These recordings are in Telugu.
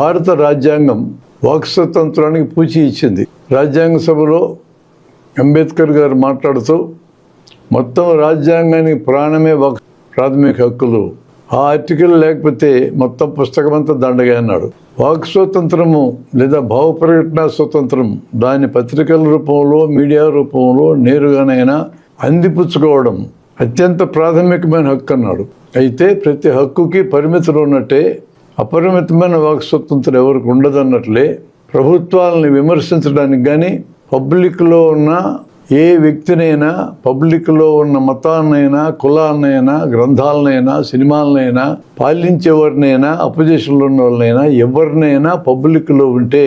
భారత రాజ్యాంగం వాక్స్వతంత్రానికి పూచి ఇచ్చింది. రాజ్యాంగ సభలో అంబేద్కర్ గారు మాట్లాడుతూ మొత్తం రాజ్యాంగానికి ప్రాణమే వాక్ ప్రాథమిక హక్కులు. ఆ ఆర్టికల్ లేకపోతే మొత్తం పుస్తకం అంతా దండగా అన్నాడు. వాక్ స్వతంత్రము లేదా భావ ప్రకటన స్వతంత్రం దాని పత్రికల రూపంలో మీడియా రూపంలో నేరుగానైనా అందిపుచ్చుకోవడం అత్యంత ప్రాథమికమైన హక్కు అన్నాడు. అయితే ప్రతి హక్కుకి పరిమితులు ఉన్నట్టే అపరిమితమైన వాక్స్వతంత్రం ఎవరికి ఉండదన్నట్లే ప్రభుత్వాలని విమర్శించడానికి కానీ పబ్లిక్లో ఉన్న ఏ వ్యక్తినైనా పబ్లిక్లో ఉన్న మతాన్నైనా కులాన్నైనా గ్రంథాలనైనా సినిమాలనైనా పాలించేవారినైనా అపోజిషన్లో ఉన్న వాళ్ళనైనా ఎవరినైనా పబ్లిక్లో ఉంటే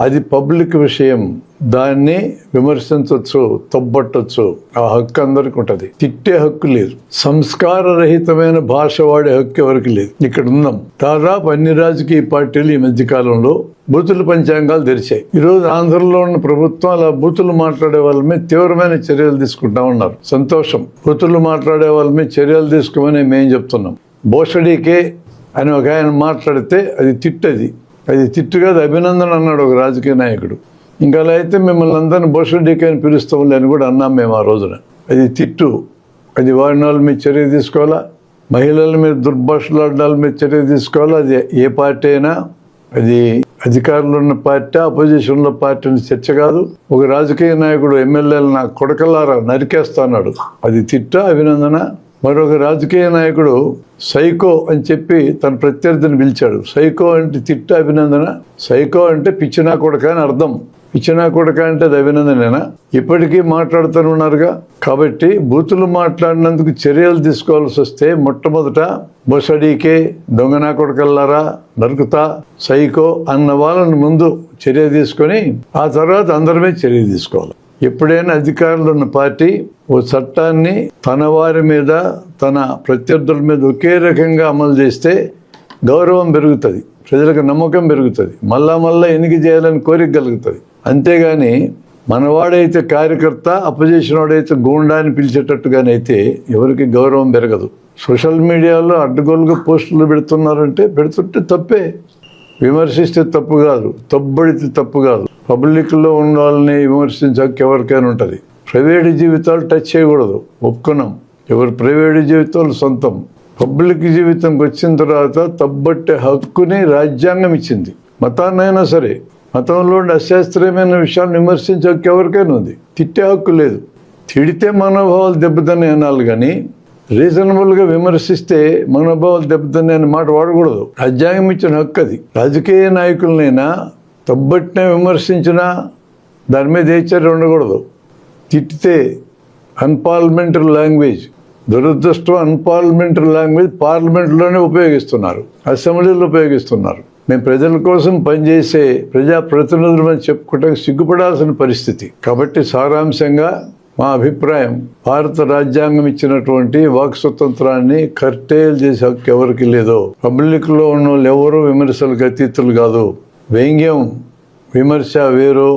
అది పబ్లిక్ విషయం. దాన్ని విమర్శించవచ్చు తొబ్బట్టచ్చు. ఆ హక్కు అందరికి ఉంటుంది. తిట్టే హక్కు లేదు. సంస్కార రహితమైన భాష వాడే హక్కు ఎవరికి లేదు. ఇక్కడ ఉన్నాం. దాదాపు అన్ని రాజకీయ పార్టీలు ఈ మధ్యకాలంలో బూతుల పంచాంగాలు తెరిచాయి. ఈరోజు ఆంధ్రలో ఉన్న ప్రభుత్వం అలా బూతులు మాట్లాడే వాళ్ళ మీద తీవ్రమైన చర్యలు తీసుకుంటా ఉన్నారు. సంతోషం. బూతులు మాట్లాడే వాళ్ళ మీద చర్యలు తీసుకోమని మేము చెప్తున్నాం. బోషడీకే అని ఒక ఆయన మాట్లాడితే అది తిట్టది. అది తిట్టు కాదు అభినందన అన్నాడు ఒక రాజకీయ నాయకుడు. ఇంకా అలా అయితే మిమ్మల్ని అందరిని బోషడీకే అని పిలుస్తాంలే అని కూడా అన్నాం మేము ఆ రోజున. అది తిట్టు. అది వాడిన వాళ్ళు మీరు చర్య తీసుకోవాలా? మహిళల మీద దుర్భాషలాడాల మీద చర్య తీసుకోవాలా? అది ఏ పార్టీ అయినా? అది అధికారంలో ఉన్న పార్టీ అపోజిషన్లో పార్టీ అని చర్చ కాదు. ఒక రాజకీయ నాయకుడు ఎమ్మెల్యేలు నా కొడకల్లారా నరికేస్తాన్నాడు అది తిట్ట అభినందన మరొక రాజకీయ నాయకుడు సైకో అని చెప్పి తన ప్రత్యర్థిని పిలిచాడు. సైకో అంటే తిట్ట అభినందన సైకో అంటే పిచ్చినా కొడక అని అర్థం. పిచ్చినా కొడక అంటే అది అభినందనేనా? ఇప్పటికీ మాట్లాడుతూనే ఉన్నారుగా. కాబట్టి బూతులు మాట్లాడినందుకు చర్యలు తీసుకోవాల్సి వస్తే మొట్టమొదట బొసడీకే దొంగనా కొడకల్లారా నరుకుతా సైకో అన్న వాళ్ళని ముందు చర్య తీసుకొని ఆ తర్వాత అందరమే చర్య తీసుకోవాలి. ఎప్పుడైనా అధికారంలో ఉన్న పార్టీ ఓ చట్టాన్ని తన వారి మీద తన ప్రత్యర్థుల మీద ఒకే రకంగా అమలు చేస్తే గౌరవం పెరుగుతుంది. ప్రజలకు నమ్మకం పెరుగుతుంది. మళ్ళా మళ్ళా ఎన్నిక చేయాలని కోరిక కలుగుతుంది. అంతేగాని మనవాడైతే కార్యకర్త అపోజిషన్ వాడైతే గూండా అని పిలిచేటట్టుగానైతే ఎవరికి గౌరవం పెరగదు. సోషల్ మీడియాలో అడ్డగోలుగా పోస్టులు పెడుతున్నారంటే పెడుతుంటే తప్పే. విమర్శిస్తే తప్పు కాదు తప్పుబడితే తప్పు కాదు. పబ్లిక్లో ఉన్న వాళ్ళని విమర్శించక ఎవరికైనా ఉంటుంది. ప్రైవేట్ జీవితాలు టచ్ చేయకూడదు ఒప్పుకున్నాం. ఎవరు ప్రైవేట్ జీవితాలు సొంతం. పబ్లిక్ జీవితంకి వచ్చిన తర్వాత తబ్బట్టే హక్కుని రాజ్యాంగం ఇచ్చింది. మతాన్నైనా సరే మతంలో ఉండే అశాస్త్రీయమైన విషయాన్ని విమర్శించక ఎవరికైనా ఉంది. తిట్టే హక్కు లేదు. తిడితే మనోభావాలు దెబ్బతనే అనాలి కానీ రీజనబుల్గా విమర్శిస్తే మనోభావాలు దెబ్బతనే అనే మాట వాడకూడదు. రాజ్యాంగం ఇచ్చిన హక్కు అది. రాజకీయ నాయకులనైనా తబ్బట్టిన విమర్శించినా దాని మీద ఏ చర్య ఉండకూడదు. తిట్టితే అన్పార్లమెంటరీ లాంగ్వేజ్ దురదృష్టం అన్పార్లమెంటరీ లాంగ్వేజ్ పార్లమెంట్లోనే ఉపయోగిస్తున్నారు. అసెంబ్లీలో ఉపయోగిస్తున్నారు. మేము ప్రజల కోసం పనిచేసే ప్రజాప్రతినిధులు అని చెప్పుకోవడానికి సిగ్గుపడాల్సిన పరిస్థితి. కాబట్టి సారాంశంగా మా అభిప్రాయం భారత రాజ్యాంగం ఇచ్చినటువంటి వాక్ స్వతంత్రాన్ని కర్టేల్ చేసే హక్కు ఎవరికి లేదో. పబ్లిక్లో ఉన్న వాళ్ళు ఎవరు విమర్శలకు అతీతులు కాదు. వ్యంగ్యం విమర్శ వేరు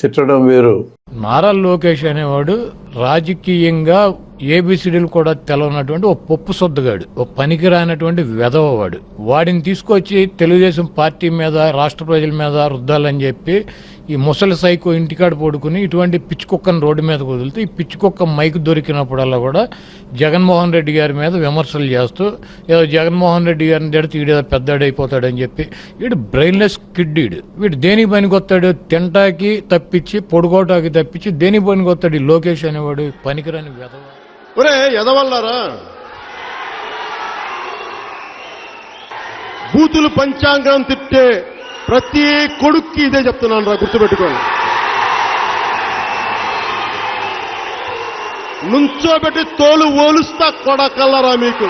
తిట్టడం వేరు. నారా లోకేష్ అనేవాడు రాజకీయంగా ఏబిసిడీలు కూడా తెలవనటువంటి ఒక పప్పు సొద్దుగాడు పనికి పనికిరానటువంటి వెధవవాడు వాడిని తీసుకొచ్చి తెలుగుదేశం పార్టీ మీద రాష్ట్ర ప్రజల మీద రుద్దాలని చెప్పి ఈ ముసలి సైకో ఇంటికాడ పడుకుని ఇటువంటి పిచ్చి కుక్కను రోడ్డు మీద వదిలితే ఈ పిచ్చి కుక్క మైక్ దొరికినప్పుడల్లా కూడా జగన్మోహన్ రెడ్డి గారి మీద విమర్శలు చేస్తూ ఏదో జగన్మోహన్ రెడ్డి గారిని తిడితే వీడేదో పెద్దాడైపోతాడని చెప్పి. వీడు బ్రెయిన్లెస్ కిడ్ వీడు వీడు దేనికి పనికొస్తాడు తింటాకి తప్పించి పొడుగోటాకి తప్పించి దేనికి పనికొస్తాడు ఈ లోకేష్ అనేవాడు పనికిరాని వెధవ. ఒరే ఎదవల్లారా బూతులు పంచాంగం తిట్టే ప్రతి కొడుక్కి ఇదే చెప్తున్నాను రా గుర్తుపెట్టుకోండి. నుంచోబెట్టి తోలు ఓలుస్తా కొడకల్లరా మీకు.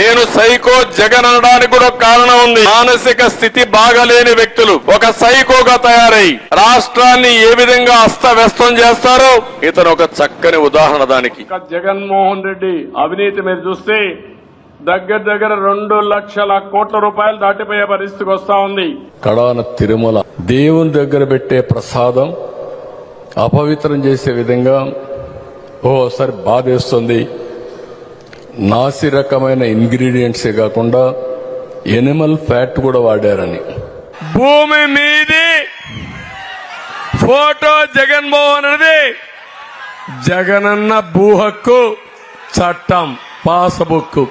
నేను సైకో జగన్ అనడానికి కూడా కారణం ఉంది. మానసిక స్థితి బాగలేని వ్యక్తులు ఒక సైకోగా తయారై రాష్ట్రాన్ని ఏ విధంగా అస్తవ్యస్తం చేస్తారో ఇతను ఒక చక్కని ఉదాహరణ దానికి. జగన్మోహన్ రెడ్డి అవినీతి మీరు చూస్తే దగ్గర దగ్గర రెండు లక్షల కోట్ల రూపాయలు దాటిపోయే పరిస్థితికి వస్తా ఉంది. కడాన తిరుమల దేవుని దగ్గర పెట్టే ప్రసాదం అపవిత్రం చేసే విధంగా ఓసారి బాధేస్తుంది. నాసి రకమైన ఇంగ్రీడియంట్సే కాకుండా ఎనిమల్ ఫ్యాట్ కూడా వాడారని. భూమి మీది ఫోటో జగన్మోహన్ రెడ్డి జగనన్న భూ హక్కు చట్టం పాస్బుక్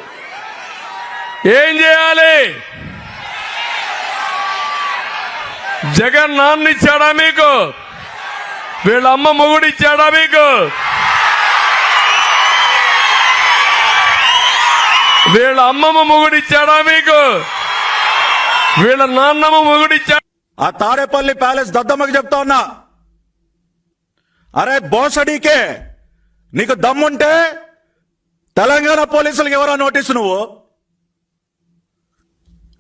ఏం చేయాలి? జగన్ నాన్న ఇచ్చాడా మీకు? వీళ్ళ అమ్మ మొగుడు ఇచ్చాడా మీకు? వీళ్ళ అమ్మమ్మ మొగుడు ఇచ్చాడా మీకు? వీళ్ళ నాన్నమ్మ మొగుడు ఇచ్చాడు ఆ తాడేపల్లి ప్యాలెస్ దద్దమ్మకి చెప్తా ఉన్నా. అరే బోసడీకే నీకు దమ్ముంటే తెలంగాణ పోలీసులకు ఎవరా నోటీసు నువ్వు?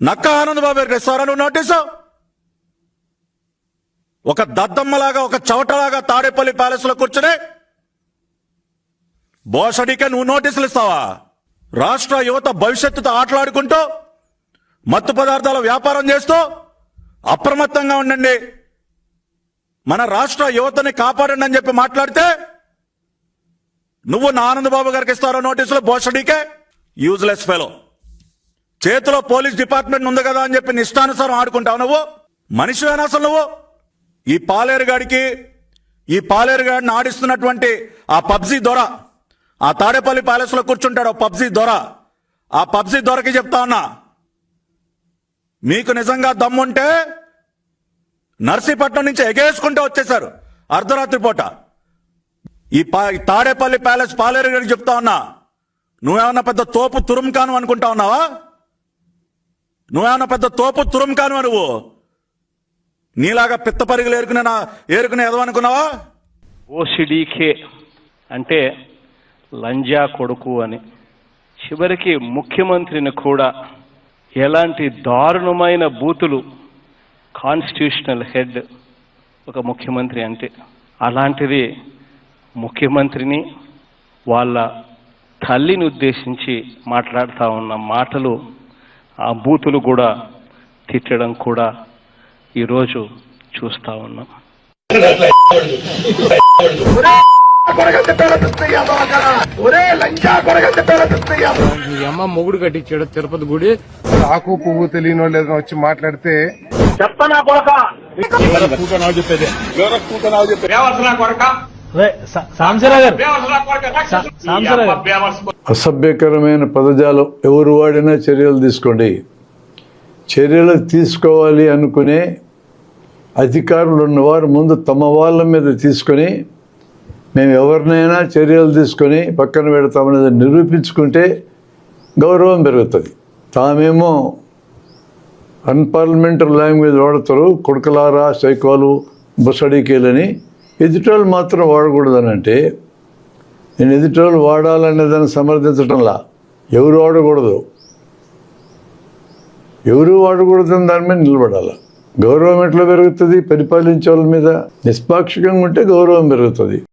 నక్క ఆనంద్ బాబు గారికి ఇస్తారా నువ్వు నోటీసు. ఒక దద్దమ్మలాగా ఒక చవటలాగా తాడేపల్లి ప్యాలెస్లో కూర్చుని బోషడికే నువ్వు నోటీసులు ఇస్తావా? రాష్ట్ర యువత భవిష్యత్తుతో ఆటలాడుకుంటూ మత్తు పదార్థాల వ్యాపారం చేస్తూ అప్రమత్తంగా ఉండండి. మన రాష్ట్ర యువతని కాపాడండి అని చెప్పి మాట్లాడితే నువ్వు నా ఆనందబాబు గారికి ఇస్తారో నోటీసులు బోషడీకే యూజ్లెస్ ఫెలో. చేతిలో పోలీస్ డిపార్ట్మెంట్ ఉంది కదా అని చెప్పి నిష్టానుసారం ఆడుకుంటావు నువ్వు? మనిషివేనా అసలు నువ్వు? ఈ పాలేరుగాడికి ఈ పాలేరుగాడిని ఆడిస్తున్నటువంటి ఆ పబ్జీ దొర ఆ తాడేపల్లి ప్యాలెస్లో కూర్చుంటాడు పబ్జీ దొర ఆ పబ్జీ దొరకి చెప్తా ఉన్నా మీకు నిజంగా దమ్ముంటే నర్సీపట్నం నుంచి ఎగేసుకుంటూ వచ్చేశారు. అర్ధరాత్రి పూట. ఈ పా ఈ తాడేపల్లి ప్యాలెస్ పాలేరుగాడికి చెప్తా ఉన్నా నువ్వేమన్నా పెద్ద తోపు తురుముకాను అనుకుంటా ఉన్నావా? నువ్వేమన్నా పెద్ద తోపు తురుంకాను నువ్వు? నీలాగా పిత్త పరిగలు ఏరుకునే ఏరుకునే ఎదవనుకున్నావా ఓసిడీకే అంటే లంజా కొడుకు అని. చివరికి ముఖ్యమంత్రిని కూడా ఎలాంటి దారుణమైన బూతులు కాన్స్టిట్యూషనల్ హెడ్ ఒక ముఖ్యమంత్రి అంటే అలాంటిది ముఖ్యమంత్రిని వాళ్ళ తల్లిని ఉద్దేశించి మాట్లాడుతూ ఉన్న మాటలు ఆ బూతులు కూడా తిట్టడం కూడా ఈరోజు చూస్తూ ఉన్నాం. ఈ అమ్మ మొగుడు కట్టించాడు తిరుపతి గుడి. ఆకు పువ్వు తెలియని వాళ్ళు ఏదైనా వచ్చి మాట్లాడితే అసభ్యకరమైన పదజాలం ఎవరు వాడినా చర్యలు తీసుకోండి. చర్యలు తీసుకోవాలి అనుకునే అధికారులు ఉన్నవారు ముందు తమ వాళ్ళ మీద తీసుకొని మేము ఎవరినైనా చర్యలు తీసుకొని పక్కన పెడతామనేది నిరూపించుకుంటే గౌరవం పెరుగుతుంది. తామేమో అన్పార్లమెంటరీ లాంగ్వేజ్ వాడతారు కొడుకలారా సైకోలు బుసడికీలని ఎదుటోళ్ళు మాత్రం వాడకూడదని అంటే నేను ఎదుటోళ్ళు వాడాలనే దాన్ని సమర్థించడంలా ఎవరు వాడకూడదు? ఎవరు వాడకూడదని దాని మీద నిలబడాలి. గౌరవం ఎట్లా పెరుగుతుంది? పరిపాలించే వాళ్ళ మీద నిష్పాక్షికంగా ఉంటే గౌరవం పెరుగుతుంది.